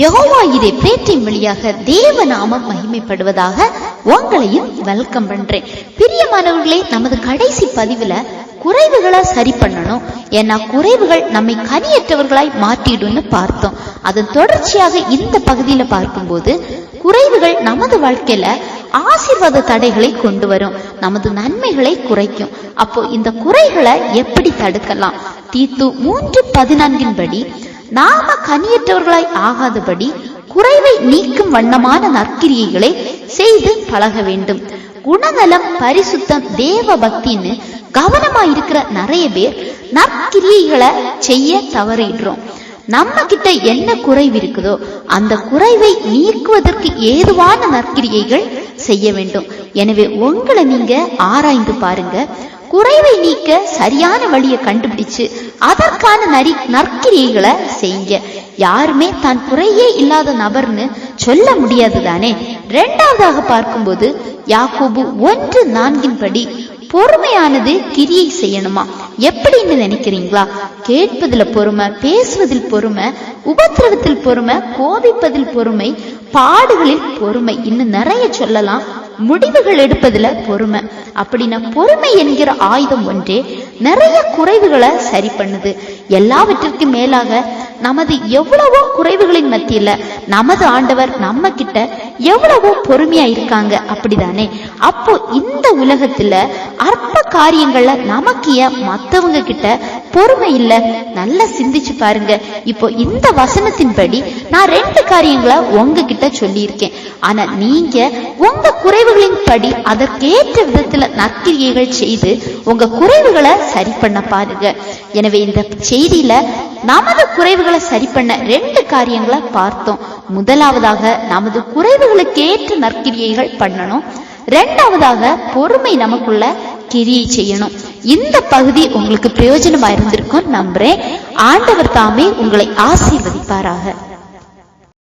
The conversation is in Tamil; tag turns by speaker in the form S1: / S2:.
S1: யகோவா இதை பேட்டின் வழியாக தேவ நாமம் மகிமைப்படுவதாக உங்களையும் வெல்கம் பண்றேன். பிரியமானவர்களே நமது கடைசி பதிவுல குறைவுகளை சரி பண்ணணும். ஏன்னா குறைவுகள் நம்மை கனியற்றவர்களாய் மாற்றிடும்னு பார்த்தோம். அதன் தொடர்ச்சியாக இந்த பகுதியில பார்க்கும்போது குறைவுகள் நமது வாழ்க்கையில ஆசீர்வாத தடைகளை கொண்டு வரும். நமது நன்மைகளை குறைக்கும். அப்போ இந்த குறைகளை எப்படி தடுக்கலாம்? தீத்து மூன்று பதினான்கின் படி நாம கனியற்றவர்களாய் ஆகாதபடி குறைவை நீக்கும் வண்ணமான நற்கிரியைகளை செய்து பழக வேண்டும். குணநலம் பரிசுத்தம் தேவ பக்தின்னு கவனமா இருக்கிற நிறைய பேர் நற்கிரியைகளை செய்ய தவறிடுறோம். நம்ம கிட்ட என்ன குறைவு இருக்குதோ அந்த குறைவை நீக்குவதற்கு ஏதுவான நற்கிரியைகள் செய்ய வேண்டும். எனவே உங்களை நீங்க ஆராய்ந்து பாருங்க. குறைவை நீக்க சரியான வழியை கண்டுபிடிச்சு அதற்கான நரி நற்கிரியைகளை செய்யுங்க யாருமே தான் குறையே இல்லாத நபர்னு சொல்ல முடியாது தானே. ரெண்டாவதாக பார்க்கும்போது யாக்கோபு ஒன்று நான்கின் படி பொறுமையானது கிரியை செய்யணுமா? எப்படின்னு நினைக்கிறீங்களா? கேட்பதில் பொறுமை பேசுவதில் பொறுமை உபத்திரவத்தில் பொறுமை கோபிப்பதில் பொறுமை பாடுகளில் பொறுமை இன்னும் நிறைய சொல்லலாம். முடிவுகள் எடுப்பதுல பொறுமை. அப்படின்னா பொறுமை என்கிற ஆயுதம் ஒன்றே நிறைய குறைவுகளை சரி பண்ணுது. எல்லாவற்றிற்கும் மேலாக நமது எவ்வளவோ குறைவுகளின் மத்தியில நமது ஆண்டவர் நம்ம கிட்ட எவ்வளவோ பொறுமையா இருக்காங்க. அப்படிதானே? அப்போ இந்த உலகத்துல அற்ப காரியங்கள்ல நமக்கு ஏன் மத்தவங்க கிட்ட பொறுமை இல்ல. நல்லா சிந்திச்சு பாருங்க. இப்போ இந்த வசனத்தின்படி நான் ரெண்டு காரியங்களை உங்ககிட்ட சொல்லியிருக்கேன். ஆனா நீங்க உங்க குறைவுகளின் படி அதற்கேற்ற விதத்துல நற்கிரியைகள் செய்து உங்க குறைவுகளை சரி பண்ண பாருங்க. எனவே இந்த செய்தியில நமது குறைவுகளை சரி பண்ண ரெண்டு காரியங்களை பார்த்தோம். முதலாவதாக நமது குறைவுகளுக்கு ஏற்ற நற்கிரியைகள் பண்ணணும். ரெண்டாவதாக பொறுமை நமக்குள்ள கிரியை செய்யணும். இந்த பகுதி உங்களுக்கு பிரயோஜனமா இருந்திருக்கும் நம்புறேன். ஆண்டவர் தாமே உங்களை ஆசீர்வதிப்பாராக.